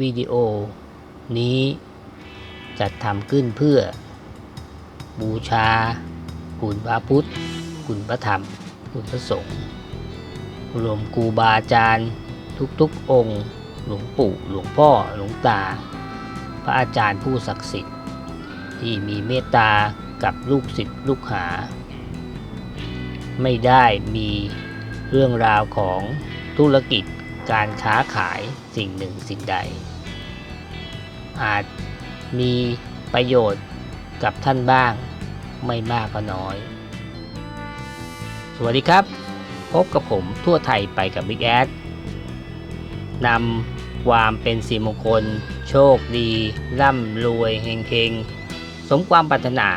วิดีโอ นี้จัดทำขึ้นเพื่อ บูชา คุณพระพุทธ คุณพระธรรม คุณพระสงฆ์รวมครูบาอาจารย์ทุกๆองค์ หลวงปู่ หลวงพ่อ หลวงตา พระอาจารย์ผู้ศักดิ์สิทธิ์ ที่มีเมตตากับลูกศิษย์ลูกหา ไม่ได้มีเรื่องราวของธุรกิจ การค้าขายสิ่งหนึ่งสิ่งใด อาจมีประโยชน์กับท่านบ้างไม่มากก็น้อย สวัสดีครับ พบกับผมทั่วไทยไปกับ Big แอดนำความเป็นสีมงคล โชคดี ร่ำรวยเฮงๆ สมความปรารถนา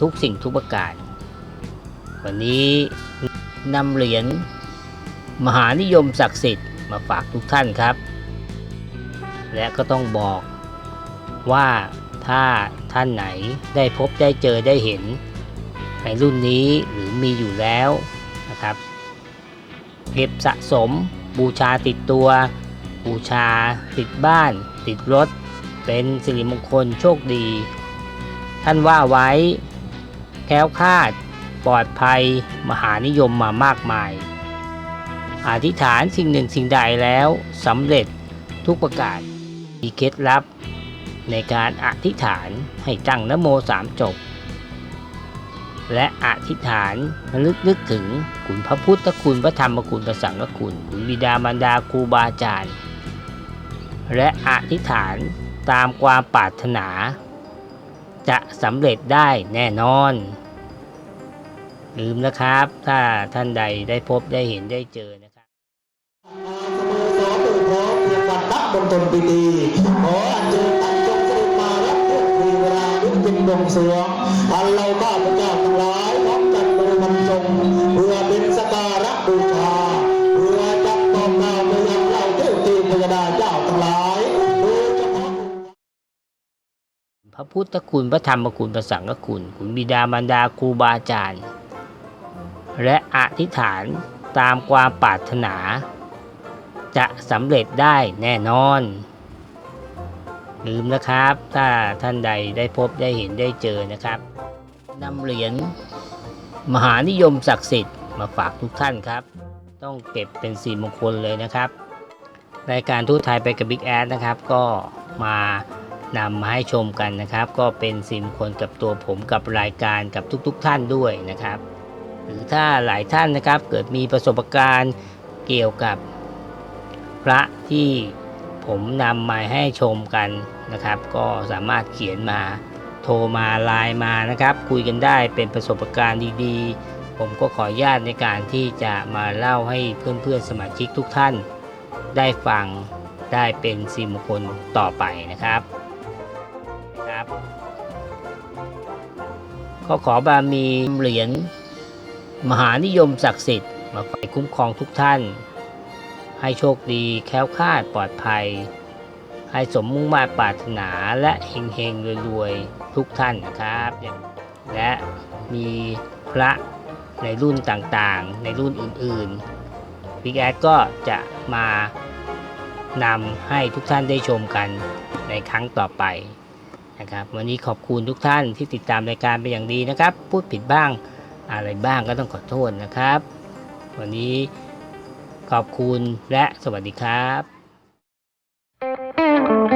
ทุกสิ่งทุกประการ วันนี้นำเหรียญมหานิยมศักดิ์สิทธิ์ มาฝากทุกท่านครับ และก็ต้องบอกว่าถ้าท่านไหนได้พบได้เจอได้เห็น ในรุ่นนี้หรือมีอยู่แล้วนะครับเก็บสะสม บูชาติดตัว บูชา ติดบ้าน ติดรถ เป็นสิริมงคลโชคดี ท่านว่าไว้ แค้วคาด ปลอดภัย มหานิยมมามากมาย อธิษฐานสิ่งหนึ่งสิ่งใดแล้วสำเร็จทุกประการมีเคล็ดลับ ในการอธิษฐานให้ตั้งนโมสามจบ และอธิษฐานลึกนึกถึงคุณพระพุทธคุณพระธรรมคุณพระสังฆคุณคุณบิดามารดาครูบาอาจารย์ และอธิษฐานตามความปรารถนา จะสำเร็จได้แน่นอนลืมนะครับ ถ้าท่านใดได้พบได้เห็นได้เจอนะครับ มณฑลพิธีขออัญเชิญท่านจงเสด็จมารับพวกทีเวลาลุกเป็นบวงสวงอันเราข้าพเจ้าทั้งหลายพร้อมจัดบริวารทรงเพื่อเป็นสการะบูชาเพื่อจักตอบกล่าไปยังเราเทพทีพยดาเจ้าทั้งหลายพระพุทธคุณพระธรรมคุณพระสังฆคุณ คุณบิดามารดาครูบาอาจารย์ และอธิษฐานตามความปรารถนา จะสำเร็จได้แน่นอน ลืมนะครับ ถ้าท่านใดได้พบได้เห็นได้เจอนะครับนำเหรียญมหานิยมศักดิ์สิทธิ์มาฝากทุกท่านครับ ต้องเก็บเป็นสีมงคลเลยนะครับรายการทูตไทยไปกับ Big แอดนะครับ ก็มานำมาให้ชมกันนะครับ ก็เป็นสิมงคลกับตัวผมกับรายการกับทุกๆทท่านด้วยนะครับ หรือถ้าหลายท่านนะครับเกิดมีประสบการณ์เกี่ยวกับ พระที่ผมนำมาให้ชมกันนะครับ ก็สามารถเขียนมาโทรมาไลน์มานะครับ คุยกันได้เป็นประสบการณ์ดีๆ ผมก็ขออนุญาตในการที่จะมาเล่าให้เพื่อนๆสมาชิกทุกท่าน ได้ฟังได้เป็นสิมงคลต่อไปนะครับครับก็ขอบารมีเหรียญมหานิยมศักดิ์สิทธิ์มาไฟคุ้มครองทุกท่าน ให้โชคดีแค้วคลาดปลอดภัย ให้สมมุ่งมาปรารถนาและเฮงเฮงๆรวยๆ ทุกท่านนะครับ และมีพระในรุ่นต่างๆ ในรุ่นอื่นๆพิกแอดก็จะมานำให้ทุกท่านได้ชมกันในครั้งต่อไปนะครับ วันนี้ขอบคุณทุกท่านที่ติดตามรายการเป็นอย่างดีนะครับ พูดผิดบ้างอะไรบ้างก็ต้องขอโทษนะครับ วันนี้ ขอบคุณและสวัสดีครับ